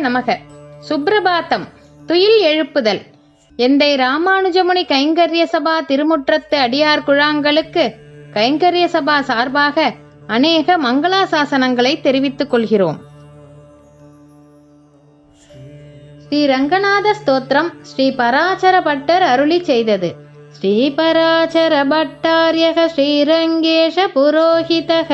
நமக. சுப்பிரபாத்தம் துயில் எழுப்புதல். எந்தை ராமானுஜமுனி கைங்கரிய சபா திருமுற்றத்து அடியார் குழாங்களுக்கு கைங்கரிய சபா சார்பாக அநேக மங்களாசாசனங்களை தெரிவித்துக் கொள்கிறோம். ஸ்ரீ ரங்கநாத ஸ்தோத்திரம் ஸ்ரீ பராசர பட்டர் அருளி செய்தது. ஸ்ரீ பராசர பட்டாரியக ஸ்ரீரங்கேஷ புரோஹிதக.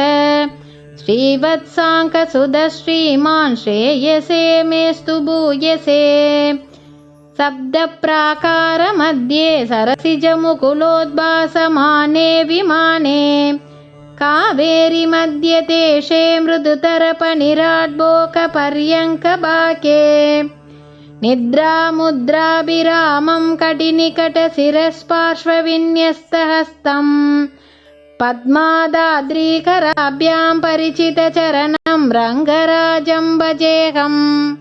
श्रीवत्साङ्क सुधश्रीमान् श्रेयसे मेस्तु भूयसे शब्दप्राकारमध्ये सरसिजमुकुलोद्भासमाने विमाने। कावेरीमध्ये देशे मृदुतरपनिराड्बोकपर्यङ्कबाके निद्रामुद्राभिरामं कटिनिकटशिरस्पार्श्वविन्यस्तहस्तम् पद्मादाद्रीकराभ्यां परिचितचरणं रङ्गराजं भजेऽहम्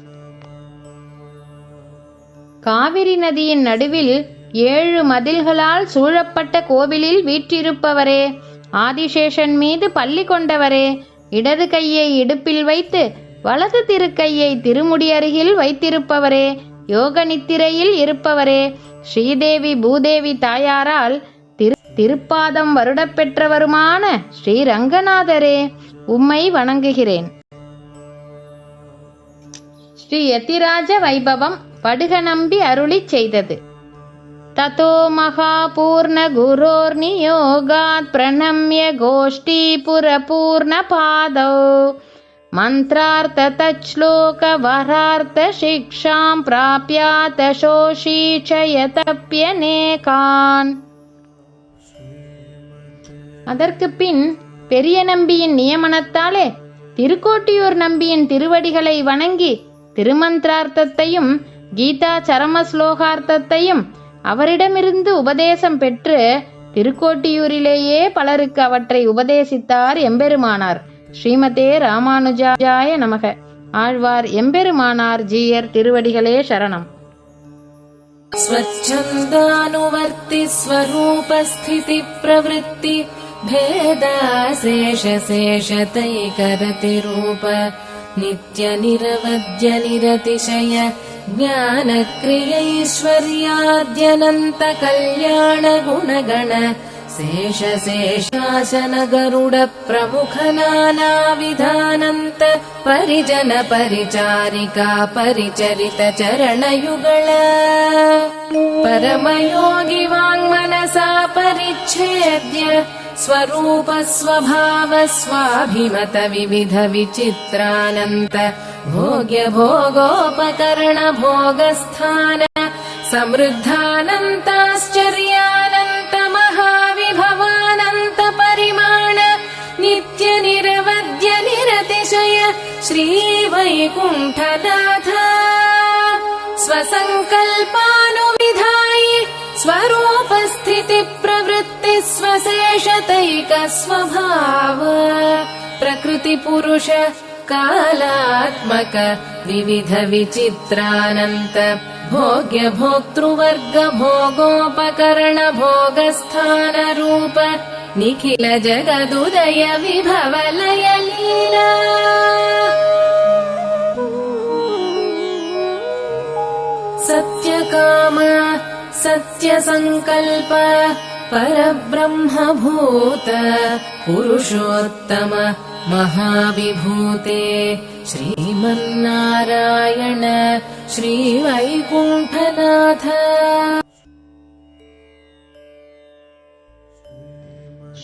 காவிரி நதியின் நடுவில் ஏழு மதில்களால் சூழப்பட்ட கோவிலில் வீற்றிருப்பவரே ஆதிசேஷன் மீது பள்ளி கொண்டவரே இடது கையை இடுப்பில் வைத்து வலது திருக்கையை திருமுடி அருகில் வைத்திருப்பவரே யோக நித்திரையில் இருப்பவரே ஸ்ரீதேவி பூதேவி தாயாரால் திரு திருப்பாதம் வருடப் பெற்றவருமான ஸ்ரீ ரங்கநாதரே உம்மை வணங்குகிறேன். ஸ்ரீ யதிராஜ வைபவம் படுக நம்பி அருளிச் செய்தது. ததோ மகாபூர்ண குரோர் நியோகாத் பிரணம்ய கோஷ்டி கோஷ்டீபுர பூர்ண நேகான் அதற்கு பின் பெரிய நம்பியின் நியமனத்தாலே திருக்கோட்டியூர் நம்பியின் திருவடிகளை வணங்கி திருமந்திரார்த்தத்தையும் கீதா சரம ஸ்லோகார்த்தத்தையும் அவரிடமிருந்து உபதேசம் பெற்று திருக்கோட்டியூரிலேயே பலருக்கு அவற்றை உபதேசித்தார் எம்பெருமானார் ஸ்ரீமதே ராமானுஜாய நமக ஆழ்வார் எம்பெருமானார் ஜீயர் திருவடிகளே சரணம் स्वच्छन्दानुवर्ति स्वरूपस्थिति भेदाशेष शेषतैकरतिरूप नित्यनिरवद्यनिरतिशय ज्ञानक्रियैश्वर्याद्यनन्तकल्याणगुणगण कल्याण गुणगण शेष शेषासन गरुड प्रमुख नानाविधानन्त परिजन परिचारिका परिचरित चरणयुगळ। परमयोगि वाङ्मनसा परिच्छेद्य स्वरूप स्वभाव स्वाभिमत विविध विचित्रानन्त भोग्य भोगोपकरण भोगस्थान समृद्धानन्ताश्चर्यानन्त परिमाण नित्य निरवद्य निरतिशय श्रीवैकुण्ठनाथ। स्वसङ्कल्पानुविधायि स्वरूपस्थिति प्रवृत्ति स्वशेषतैक स्वभाव प्रकृतिपुरुष कालात्मक विविध विचित्रानन्त भोग्य भोक्तृवर्ग भोगोपकरण भोगस्थानरूप निखिल जगदुदय विभवलय लीला सत्यकाम सत्यसङ्कल्प परब्रह्मभूत पुरुषोत्तम महाविभूते श्रीमन्नारायण श्रीवैकुण्ठनाथ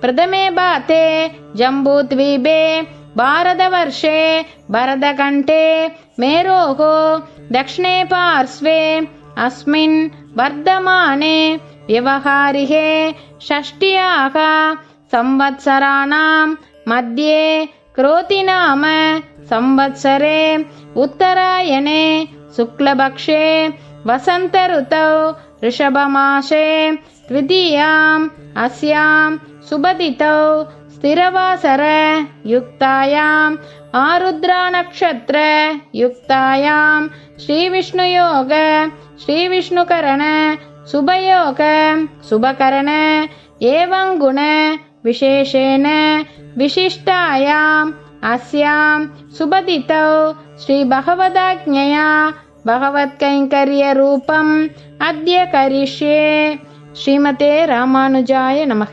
प्रथमे बाते जम्बूद्वीपे भारतवर्षे भरतकण्ठे मेरोः दक्षिणे पार्श्वे अस्मिन् वर्धमाने व्यवहारिके षष्ट्याः संवत्सराणां मध्ये क्रोतिनाम संवत्सरे उत्तरायणे शुक्लपक्षे वसन्तऋतौ ऋषभमासे द्वितीयाम् अस्यां सुबदितौ स्थिरवासर युक्तायाम् आरुद्रानक्षत्र युक्तायां श्रीविष्णुयोग श्रीविष्णुकरण सुभयोग शुभकरण एवं गुण विशेषेण विशिष्टायाम् अस्यां सुबदितौ श्रीभगवदाज्ञया भगवत्कैङ्कर्यरूपम् अद्य करिष्ये श्रीमते रामानुजाय नमः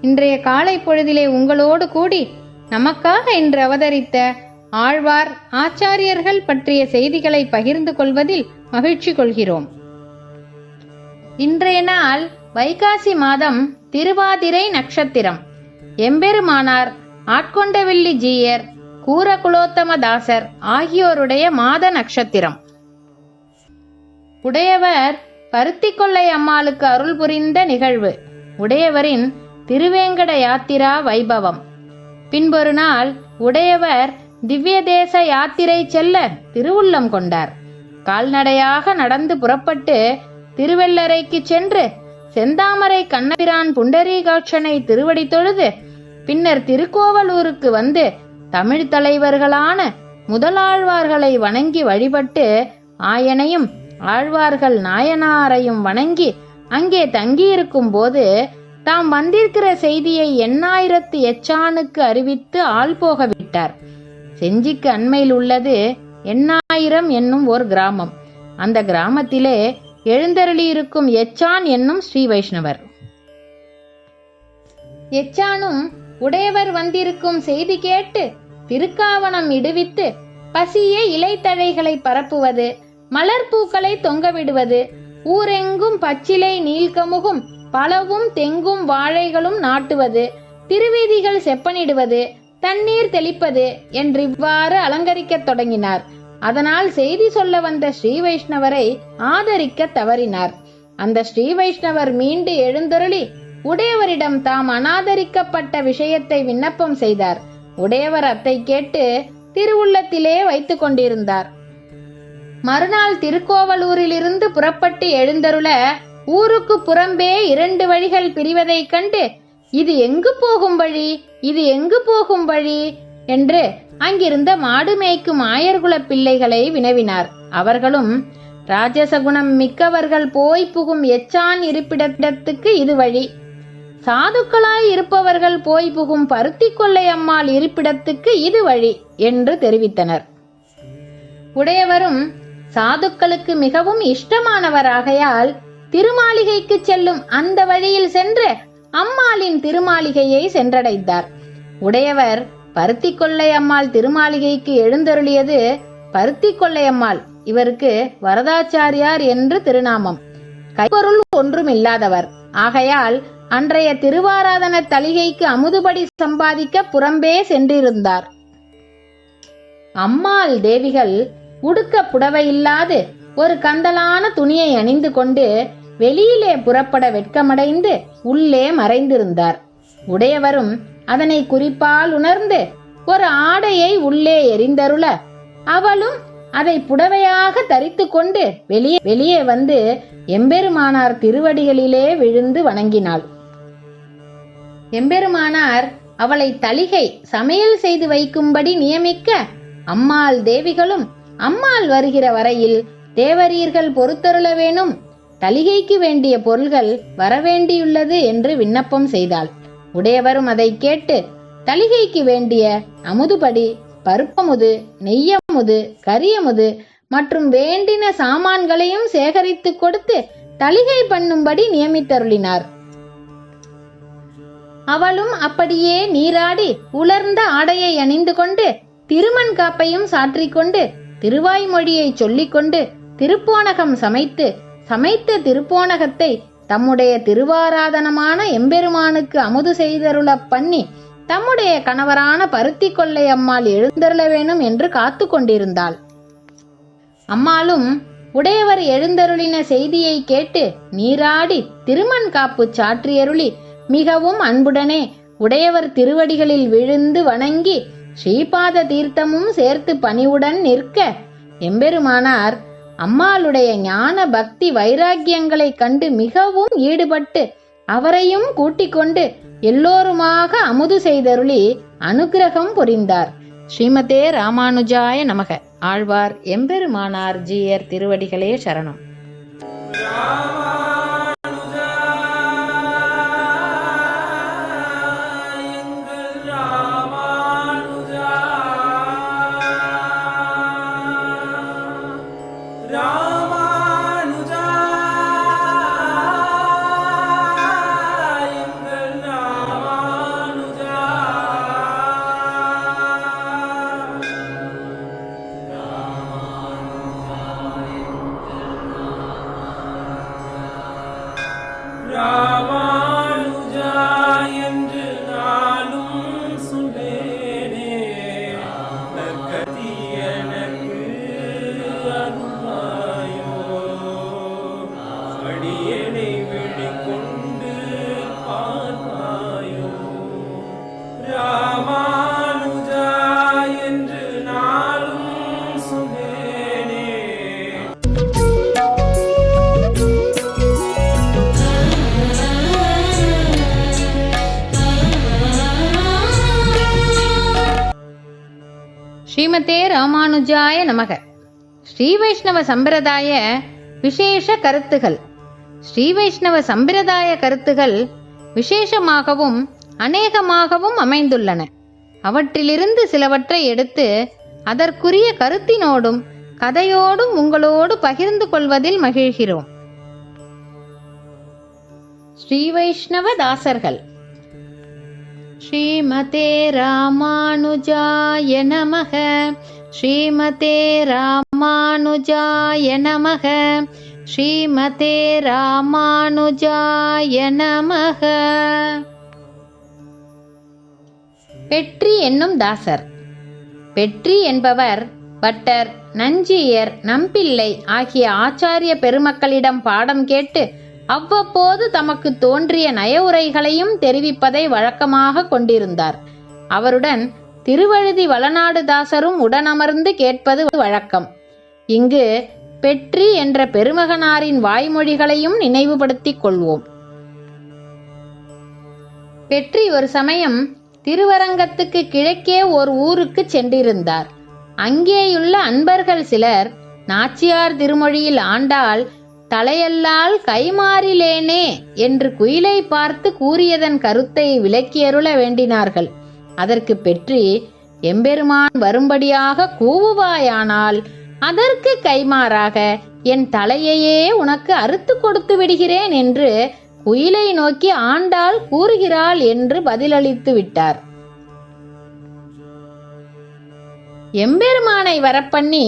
இன்றைய காலை பொழுதிலே உங்களோடு கூடி நமக்காக இன்று அவதரித்த ஆழ்வார் ஆச்சாரியர்கள் பற்றிய செய்திகளை பகிர்ந்து கொள்வதில் மகிழ்ச்சி கொள்கிறோம். இன்றைய நாள் வைகாசி மாதம் திருவாதிரை நட்சத்திரம். எம்பெருமானார் ஆட்கொண்டவில்லி ஜீயர் கூரகுலோத்தமதாசர் ஆகியோருடைய மாத நட்சத்திரம். உடையவர் பருத்திக்கொள்ளை அம்மாளுக்கு அருள் புரிந்த நிகழ்வு. உடையவரின் திருவேங்கட யாத்திரா வைபவம். பின்பொரு நாள் உடையவர் திவ்ய தேச யாத்திரை செல்ல திருவுள்ளம் கொண்டார். கால்நடையாக நடந்து புறப்பட்டு திருவெள்ளரைக்கு சென்று செந்தாமரை கண்ணபிரான் புண்டரீகாட்சனை திருவடி தொழுது பின்னர் திருக்கோவலூருக்கு வந்து தமிழ் தலைவர்களான முதலாழ்வார்களை வணங்கி வழிபட்டு ஆயனையும் ஆழ்வார்கள் நாயனாரையும் வணங்கி அங்கே தங்கியிருக்கும் போது தாம் வந்திருக்கிற செய்தியை எண்ணாயிரத்து எச்சானுக்கு அறிவித்து ஆள் போக விட்டார் செஞ்சிக்கு அண்மையில் உள்ளது எண்ணாயிரம் என்னும் ஒரு கிராமம். அந்த கிராமத்திலே எழுந்தருளியிருக்கும் எச்சான் என்னும் ஸ்ரீ வைஷ்ணவர். எச்சானும் உடையவர் வந்திருக்கும் செய்தி கேட்டு திருக்காவணம் இடுவித்து பசிய இலைத்தழைகளை பரப்புவது மலர் பூக்களை தொங்கவிடுவது ஊரெங்கும் பச்சிலை நீல்கமுகும் பலவும் தெங்கும் வாழைகளும் நாட்டுவது திருவீதிகள் செப்பனிடுவது தண்ணீர் தெளிப்பது என்று இவ்வாறு அலங்கரிக்கத் தொடங்கினார். அதனால் செய்தி சொல்ல வந்த ஸ்ரீ வைஷ்ணவரை ஆதரிக்க தவறினார். அந்த ஸ்ரீ வைஷ்ணவர் மீண்டு எழுந்தருளி உடையவரிடம் தாம் அனாதரிக்கப்பட்ட விஷயத்தை விண்ணப்பம் செய்தார். உடையவர் அத்தை கேட்டு திருவுள்ளத்திலே வைத்துக் கொண்டிருந்தார். மறுநாள் திருக்கோவலூரிலிருந்து புறப்பட்டு எழுந்தருள ஊருக்கு புறம்பே இரண்டு வழிகள் பிரிவதைக் கண்டு இது எங்கு போகும் வழி? இது எங்கு போகும் வழி? என்று அங்கிருந்த மாடு மேய்க்கும் ஆயர்குலப் பிள்ளைகளை வினவினார். அவர்களும் ராஜசகுணம் மிக்கவர்கள் போய் புகும் எச்சான் இருப்பிடத்துக்கு இது வழி. சாதுக்களாய் இருப்பவர்கள் போய் புகும் பருத்தி கொள்ளை அம்மாள் இருப்பிடத்துக்கு இது வழி என்று தெரிவித்தனர். உடையவரும் சாதுக்களுக்கு மிகவும் இஷ்டமானவராகையால் திருமாளிகைக்கு செல்லும் அந்த வழியில் சென்று அம்மாளின் திருமாளிகையை சென்றடைந்தார். உடையவர் பருத்தி கொள்ளை அம்மாள் திருமாளிகைக்கு எழுந்தருளியது பருத்தி கொள்ளை அம்மாள் இவருக்கு வரதாச்சாரியார் என்று திருநாமம். கைப்பொருள் ஒன்றும் இல்லாதவர் ஆகையால் அன்றைய திருவாராதன தளிகைக்கு அமுதுபடி சம்பாதிக்க புறம்பே சென்றிருந்தார். அம்மாள் தேவிகள் உடுக்க புடவை இல்லாது ஒரு கந்தலான துணியை அணிந்து கொண்டு வெளியிலே புறப்பட வெட்கமடைந்து உள்ளே மறைந்திருந்தார். உடையவரும் அதனை குறிப்பால் உணர்ந்து ஒரு ஆடையை உள்ளே எரிந்தருள அவளும் அதை புடவையாக தரித்து கொண்டு வெளியே வெளியே வந்து எம்பெருமானார் திருவடிகளிலே விழுந்து வணங்கினாள். எம்பெருமானார் அவளை தளிகை சமையல் செய்து வைக்கும்படி நியமிக்க அம்மாள் தேவிகளும் அம்மாள் வருகிற வரையில் தேவரீர்கள் பொறுத்தருள வேணும் தளிகைக்கு வேண்டிய பொருள்கள் வரவேண்டியுள்ளது என்று விண்ணப்பம் செய்தாள். உடையவரும் அதை கேட்டு தளிகைக்கு வேண்டிய அமுதுபடி பருப்பமுது நெய்யமுது கரியமுது மற்றும் வேண்டின சாமான்களையும் சேகரித்து கொடுத்து தலிகை பண்ணும்படி நியமித்தருளினார். அவளும் அப்படியே நீராடி உலர்ந்த ஆடையை அணிந்து கொண்டு திருமண் காப்பையும் சாற்றிக்கொண்டு திருவாய்மொழியை சொல்லிக்கொண்டு திருப்போணகம் சமைத்து சமைத்த திருப்போணகத்தை தம்முடைய திருவாராதனமான எம்பெருமானுக்கு அமுது செய்தருளப் பண்ணி தம்முடைய கணவரான பருத்தி கொள்ளை அம்மாள் எழுந்தருள வேணும் என்று காத்து கொண்டிருந்தாள். அம்மாளும் உடையவர் எழுந்தருளின செய்தியை கேட்டு நீராடி திருமண் காப்பு சாற்றியருளி மிகவும் அன்புடனே உடையவர் திருவடிகளில் விழுந்து வணங்கி ஸ்ரீபாத தீர்த்தமும் சேர்த்து பணிவுடன் நிற்க எம்பெருமானார் அம்மாளுடைய ஞான பக்தி வைராக்கியங்களைக் கண்டு மிகவும் ஈடுபட்டு அவரையும் கூட்டிக் கொண்டு எல்லோருமாக அமுது செய்தருளி அனுக்கிரகம் புரிந்தார். ஸ்ரீமதே ராமானுஜாய நமக. ஆழ்வார் எம்பெருமானார் ஜீயர் திருவடிகளே சரணம். ராமானுஜாய நமக. ஸ்ரீ வைஷ்ணவ சம்பிரதாய விசேஷ கருத்துகள். ஸ்ரீ வைஷ்ணவ சம்பிரதாய கருத்துகள் விசேஷமாகவும் அநேகமாகவும் அமைந்துள்ளன. அவற்றிலிருந்து சிலவற்றை எடுத்து அதற்குரிய கருத்தினோடும் கதையோடும் உங்களோடு பகிர்ந்து கொள்வதில் மகிழ்கிறோம். ஸ்ரீ வைஷ்ணவ தாசர்கள். ஸ்ரீமதே ராமானுஜாய நமக. ஸ்ரீமதே ராமானுஜாய நமக. ஸ்ரீமதே ராமானுஜாய நமக. பெற்றி என்னும் தாசர். பெற்றி என்பவர் பட்டர் நஞ்சியர் நம்பிள்ளை ஆகிய ஆச்சாரிய பெருமக்களிடம் பாடம் கேட்டு அவ்வப்போது தமக்கு தோன்றிய நயவுரைகளையும் தெரிவிப்பதை வழக்கமாக கொண்டிருந்தார். அவருடன் திருவழுதி வளநாடுதாசரும் உடனமர்ந்து கேட்பது வழக்கம். இங்கு பெற்றி என்ற பெருமகனாரின் வாய்மொழிகளையும் நினைவுபடுத்திக் கொள்வோம். பெற்றி ஒரு சமயம் திருவரங்கத்துக்கு கிழக்கே ஓர் ஊருக்கு சென்றிருந்தார். அங்கேயுள்ள அன்பர்கள் சிலர் நாச்சியார் திருமொழியில் ஆண்டாள் தலையல்லால் கைமாறிலேனே என்று குயிலை பார்த்து கூறியதன் கருத்தை விளக்கியருள வேண்டினார்கள். அதற்கு பெற்றி எம்பெருமான் வரும்படியாக கூவுவாயானால் அதற்கு கைமாறாக என் தலையையே உனக்கு அறுத்து கொடுத்து விடுகிறேன் என்று குயிலை நோக்கி ஆண்டாள் கூறுகிறாள் என்று பதிலளித்து விட்டார். எம்பெருமானை வரப்பண்ணி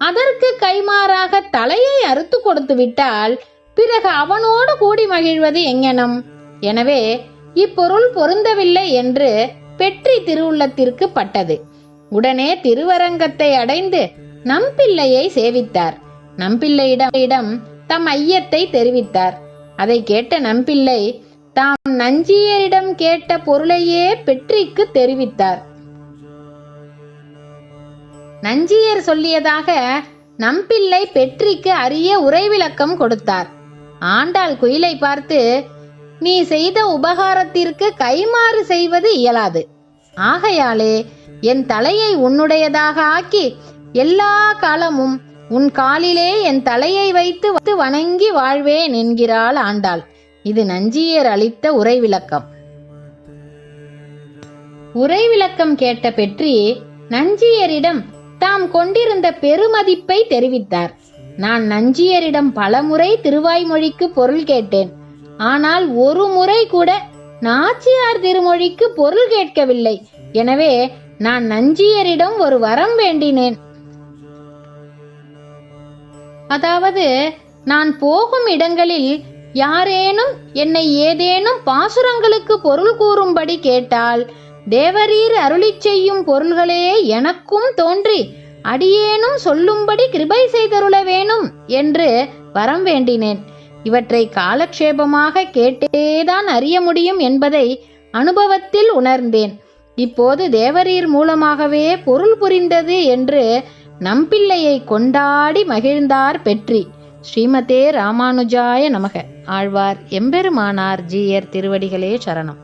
அதற்கு கைமாறாக தலையை அறுத்து கொடுத்து விட்டால் பிறகு அவனோடு கூடி மகிழ்வது எங்கெனம்? எனவே இப்பொருள் பொருந்தவில்லை என்று பெற்றி திருவுள்ளத்திற்கு பட்டது. உடனே திருவரங்கத்தை அடைந்து நம்பிள்ளையை சேவித்தார். நம்பிள்ளையிடம் தம் ஐயத்தை தெரிவித்தார். அதை கேட்ட நம்பிள்ளை தாம் நஞ்சியரிடம் கேட்ட பொருளையே பெற்றிக்கு தெரிவித்தார். நஞ்சியர் சொல்லியதாக நம்பிள்ளை பெற்றிக்கு அரிய உரை விளக்கம் கொடுத்தார். ஆண்டாள் குயிலை பார்த்து நீ செய்த உபகாரத்திற்கு கைமாறு செய்வது இயலாது. ஆகையாலே என் தலையை உன்னுடையதாக ஆக்கி எல்லா காலமும் உன் காலிலே என் தலையை வைத்து வைத்து வணங்கி வாழ்வேன் என்கிறாள் ஆண்டாள். இது நஞ்சியர் அளித்த உரை உரைவிளக்கம் உரைவிளக்கம் கேட்ட பெற்றி நஞ்சியரிடம் தாம் கொண்டிருந்த பெருமதிப்பை தெரிவித்தார். நான் நஞ்சியரிடம் பலமுறை திருவாய்மொழிக்கு பொருள் கேட்டேன். ஆனால் ஒரு முறை கூட நாச்சியார் திருமொழிக்கு பொருள் கேட்கவில்லை. எனவே நான் நஞ்சியரிடம் ஒரு வரம் வேண்டினேன். அதாவது நான் போகும் இடங்களில் யாரேனும் என்னை ஏதேனும் பாசுரங்களுக்கு பொருள் கூறும்படி கேட்டால் தேவரீர் அருளிச் செய்யும் பொருள்களே எனக்கும் தோன்றி அடியேனும் சொல்லும்படி கிருபை செய்தருள வேணும் என்று வரம் வேண்டினேன். இவற்றை காலக்ஷேபமாக கேட்டேதான் அறிய முடியும் என்பதை அனுபவத்தில் உணர்ந்தேன். இப்போது தேவரீர் மூலமாகவே பொருள் புரிந்தது என்று நம்பிள்ளையை கொண்டாடி மகிழ்ந்தார் பெற்றி. ஸ்ரீமதே ராமானுஜாய நமக. ஆழ்வார் எம்பெருமானார் ஜீயர் திருவடிகளே சரணம்.